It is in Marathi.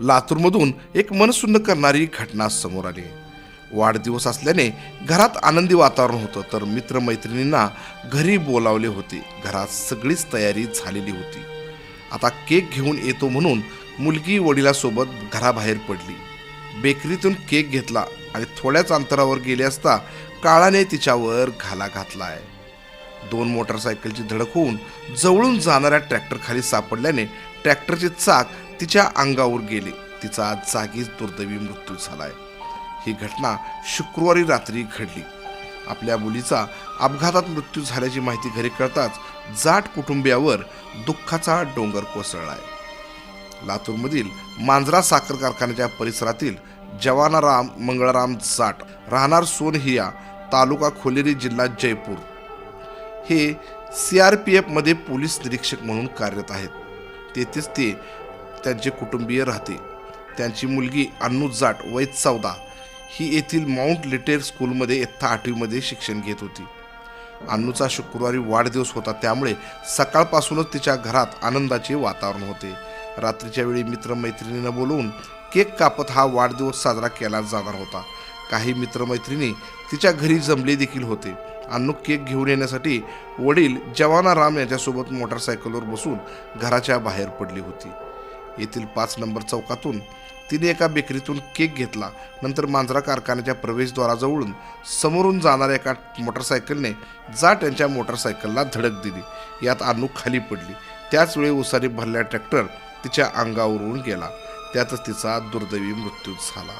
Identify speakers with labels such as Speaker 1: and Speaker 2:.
Speaker 1: लातूरमधून एक मनसुन्न करणारी घटना समोर आली. वाढदिवस असल्याने घरात आनंदी वातावरण होतं तर मित्रमैत्रिणींना घरी बोलावले होते. घरात सगळीच तयारी झालेली होती. आता केक घेऊन येतो म्हणून मुलगी वडिलासोबत घराबाहेर पडली. बेकरीतून केक घेतला आणि थोड्याच अंतरावर गेले असता काळाने तिच्यावर घाला घातलाय. दोन मोटरसायकलची धडक होऊन जवळून जाणाऱ्या ट्रॅक्टरखाली सापडल्याने ट्रॅक्टरची चाक तिच्या अंगावर गेले. तिचा जागीच दुर्दैवी मृत्यू झालाय. ही घटना शुक्रवारी रात्री घडली. आपल्या मुलीचा अपघातात मृत्यू झाल्याची माहिती घरी कळताच जाट कुटुंबियावर दुःखाचा डोंगर कोसळलाय. लातूरमधील मांजरा साखर कारखान्याच्या परिसरातील जवानाराम मंगळाराम जाट राहणार सोनहिया तालुका खोलेरी जिल्हा जयपूर. हे सी आर पी एफमध्ये पोलीस निरीक्षक म्हणून कार्यरत आहेत. तेथेच ते त्यांचे कुटुंबीय राहते त्यांची मुलगी अन्नू जाट वय चौदा ही येथील माउंट लिटेर स्कूलमध्ये इयत्ता आठवीमध्ये शिक्षण घेत होती. अन्नूचा शुक्रवारी वाढदिवस होता त्यामुळे सकाळपासूनच तिच्या घरात आनंदाचे वातावरण होते. रात्रीच्या वेळी मित्रमैत्रिणींना बोलवून केक कापत हा वाढदिवस साजरा केला जाणार होता. काही मित्रमैत्रिणी तिच्या घरी जमले देखील होते. अन्नू केक घेऊन येण्यासाठी वडील जवाना राम यांच्यासोबत मोटरसायकलवर बसून घराच्या बाहेर पडली होती. येथील पाच नंबर चौकातून तिने एका बेकरीतून केक घेतला. नंतर मांजरा कारखान्याच्या प्रवेशद्वाराजवळून समोरून जाणाऱ्या एका मोटरसायकलने जाट यांच्या मोटरसायकलला धडक दिली. यात अनु खाली पडली. त्याचवेळी उसारी भरल्या ट्रॅक्टर तिच्या अंगावरून गेला. त्यातच तिचा दुर्दैवी मृत्यू झाला.